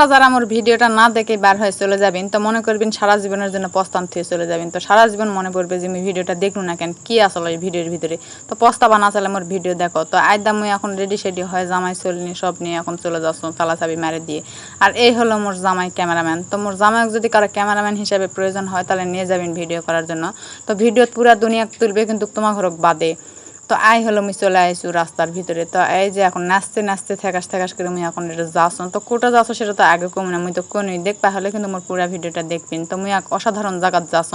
তোমরা যারা আমার ভিডিওটা না দেখে বার হয়ে চলে যাবেন, তো মনে করবেন সারা জীবনের জন্য পস্তান থেকে চলে যাবেন। তো সারা জীবন মনে পড়বে যে আমি ভিডিওটা দেখলু না কেন, কি আসলে ভিডিওর ভিতরে? তো পস্তাবা না চালে আমার ভিডিও দেখো। তো আয়দা, মুই এখন রেডি সেডি হয় জামাই চলিনি সব নিয়ে এখন চলে যাচ্ছ তালা চাবি মারে দিয়ে। আর এই হলো মোর জামাই ক্যামেরাম্যান। তো মোর জামাই যদি কারও ক্যামেরাম্যান হিসেবে প্রয়োজন হয়, তাহলে নিয়ে যাবেন ভিডিও করার জন্য। তো ভিডিও পুরা দুনিয়া তুলবে কিন্তু তোমার ঘরক বাদে। তো আই হলো আমি চলে আইসু রাস্তার ভিতরে। তো এই যে এখন নাচতে নাচতে থেকাস থেকাস করে আমি এখন এটা যাচ্ছ তো কোটা যাচ্ছ সেটা তো আগে কম না আমি তো কোনই দেখবা হলে কিন্তু মোর পুরা ভিডিওটা দেখবেন। তো মুই এক অসাধারণ জায়গাত যাচ্ছ।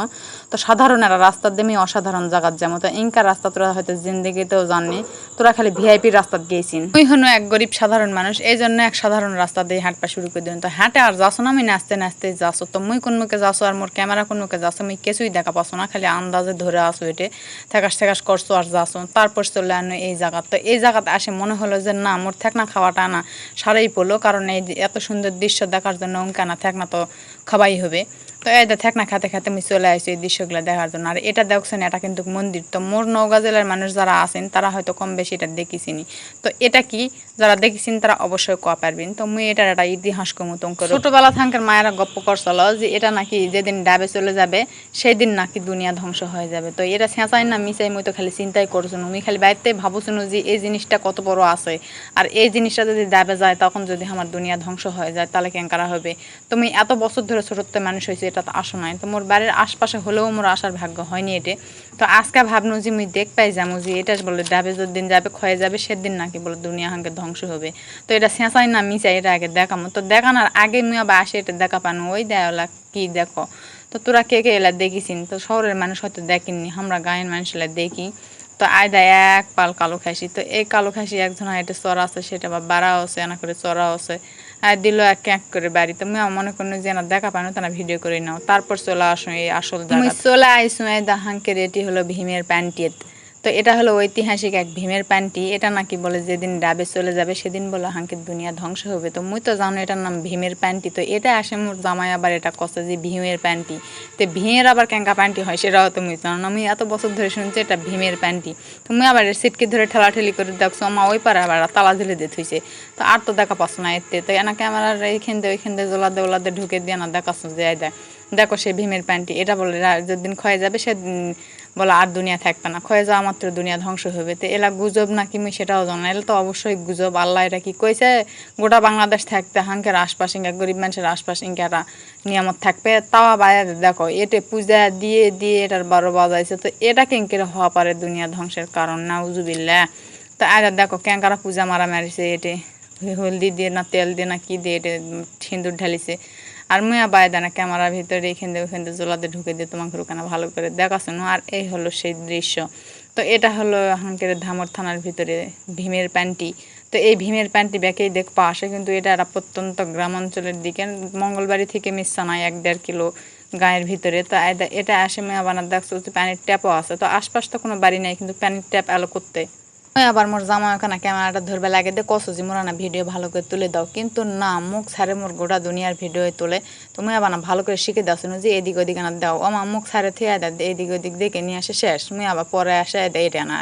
তো সাধারণ একটা রাস্তার দিয়ে আমি অসাধারণ জায়গাত যাব। তো ইনকা রাস্তা তোরা হয়তো জিন্দিগিতেও জাননি, তোরা খালি ভিআইপি রাস্তাত গিয়েছিন তুই হনো এক গরিব সাধারণ মানুষ এই জন্য এক সাধারণ রাস্তা দিয়ে হাঁটপা শুরু করে দিন তো হাঁটে আর যাচ্ছ না আমি নাচতে নাচতে যাচ্ছ। তো মুই কোন মুখে যাচ্ছ আর মোর ক্যামেরা কোন মুখে যাচ্ছ আমি কিছুই দেখা পাচ্ছ না, খালি আন্দাজে ধরে আসো এটে। থেকাস থেকাস করছ আর যাচ্ছ। তারপর চলে আনো এই জায়গা তো এই জায়গাতে আসে মনে হলো যে, না, মোর থেকনা খাওয়াটা না সারাই পড়ল, কারণ এই এত সুন্দর দৃশ্য দেখার জন্য অঙ্কানা থেকনা তো খাওয়াই হবে। তো এই যে থেকনা খাতে খাতে আমি চলে আসি এই দৃশ্যগুলো দেখার জন্য। আর এটা দেখছেন, এটা কিন্তু মন্দির। তো মোর নওগাঁ জেলার মানুষ যারা আছেন, তারা হয়তো কম বেশি এটা দেখিছিনি তো এটা কি? যারা দেখেছেন তারা অবশ্যই কোয়া পারবেন। তো মুই এটার একটা ইতিহাস কমতম করে ছোটবেলা থাকার মায়েরা গপ্প করছিল যে এটা নাকি যেদিন ডাবে চলে যাবে সেই দিন নাকি দুনিয়া ধ্বংস হয়ে যাবে। তো এটা চেঁচাই না মিশাই মুই তো খালি চিন্তাই করছ মুই খালি বাড়িতে ভাবছিনু যে এই জিনিসটা কত বড় আছে। আর এই জিনিসটা যদি ডাবে যায়, তখন যদি আমার দুনিয়া ধ্বংস হয়ে যায়, তাহলে কেন করা হবে তুমি এত বছর ধরে ছোটতে মানুষ হয়েছে এটা তো আসো নাই তো মোর বাড়ির আশপাশে হলেও মোর আসার ভাগ্য হয়নি এটে। তো আজকে ভাবনু যে মুই দেখ পাই যাব যে এটা বলে ডাবে দিন যাবে, ক্ষয়ে যাবে, সেদিন নাকি বলে দুনিয়া হাঙ্কে ধ্বংস হবে। তো এটা চেঁচাই না মিশাই, এটা আগে দেখামো। তো দেখানোর আগে মুই আবার আসে এটা দেখা পানো। ওই দেওয়ালা কি দেখো? তো তোরা কে কে এলা দেখিসিন? তো শহরের মানুষ হয়তো দেখেননি, আমরা গায়ের মানুষ এলা দেখি। তো আয় দেয় এক পাল কালো খাসি। তো এই কালো খাসি একজন এটা চড়া আছে, সেটা বা বাড়াও আছে এনা করে চড়াও আছে। আর দিল এক এক করে বাড়ি। তুমি মনে করো যে না দেখা পানো তা ভিডিও করে নাও। তারপর চলে আসো এই আসল চলে আইসো এই দাহাঙ্কের এটি হলো ভীমের প্যান্টিয়েত। তো এটা হলো ঐতিহাসিক এক ভীমের প্যান্টি। এটা নাকি বলে যেদিন ডাবে চলে যাবে, সেদিন বলে হাঙ্কের দুনিয়া ধ্বংস হবে। তো মুই তো জানো এটার নাম ভীমের প্যান্টি। তো এটা আসে মোর জামাই আবার এটা কষে যে ভীমের প্যান্টি। তো ভীমের আবার ক্যাঙ্কা প্যান্টি হয় সেটাও তো মুই জানো না। আমি এত বছর ধরে শুনছি এটা ভীমের প্যান্টি। তুমি আবার সিটকে ধরে ঠেলাঠেলি করে দেখছ, মা ওই পারে আবার তালা ঝেলে দিয়ে থুইছে। তো আর তো দেখা পাচ্ছ না এতে। তো এনা ক্যামেরার এইখান দিয়ে ওইখান দিয়ে জোলা দেওলাতে ঢুকে দিয়ে না দেখাচ্ছ যে এই দেখ সে ভীমের প্যান্টি এটা বলে যেদিন ক্ষয়ে যাবে সেদিন বলে আর দুনিয়া থাকবে না। ক্ষয়ে যাওয়া মাত্র দুনিয়া ধ্বংস হবে। তো এলা গুজব নাকি মুই সেটাও জানো। এলা তো অবশ্যই গুজব। আল্লাহ এটা কি কইছে? গোটা বাংলাদেশ থাকতে হাঙ্কের আশপাশ ইঙ্গা গরিব মানুষের আশপাশ ইঙ্কা একটা নিয়ামত থাকবে। তাও বাইরে দেখো, এটে পূজা দিয়ে দিয়ে এটার বারো বাজাইছে। তো এটা কেঙ্কের হওয়া পারে দুনিয়া ধ্বংসের কারণ না উজুবিল্লা তো আর দেখো ক্যাঙ্কারা পূজা মারা মারিছে এটে। হলদি দিয়ে না তেল দিয়ে না কি দিয়ে এটে সিঁদুর ঢালিছে। আর মুয়া বায়দানা ক্যামেরার ভিতরে এখান দিয়ে ওখান দিয়ে জোলাতে ঢুকে দিয়ে তোমাকে ওখানে ভালো করে দেখাশোনো আর এই হলো সেই দৃশ্য। তো এটা হলো হাঙ্কের ধামর থানার ভিতরে ভীমের প্যান্টি। তো এই ভীমের প্যান্টি ব্যাকেই দেখ আসে কিন্তু এটা একটা প্রত্যন্ত গ্রামাঞ্চলের দিকে। মঙ্গলবাড়ি থেকে মিশানায় এক দেড় কিলো গায়ের ভিতরে। তো এটা- আসে মেয়া বানার দেখছ প্যানের ট্যাপও আছে। তো আশপাশ তো কোনো বাড়ি নেই, কিন্তু প্যানের ট্যাপ এলো করতে। আবার মোর জামা ওখানে ক্যামেরাটা ধরবে লাগে দে, কসো যে মোরা না ভিডিও ভালো করে তুলে দাও। কিন্তু না, মুখ ছাড়ে মোর গোটা দুনিয়ার ভিডিও তোলে। তুমি আবার না ভালো করে শিখে দাও, শুনো যে এদিক ওদিক না দাও। আমার মুখ ছাড়ে থেয়ে দেয় এদিক ওদিক দেখে নিয়ে আসে শেষ। মুই আবার পরে আসে দেয় এটা না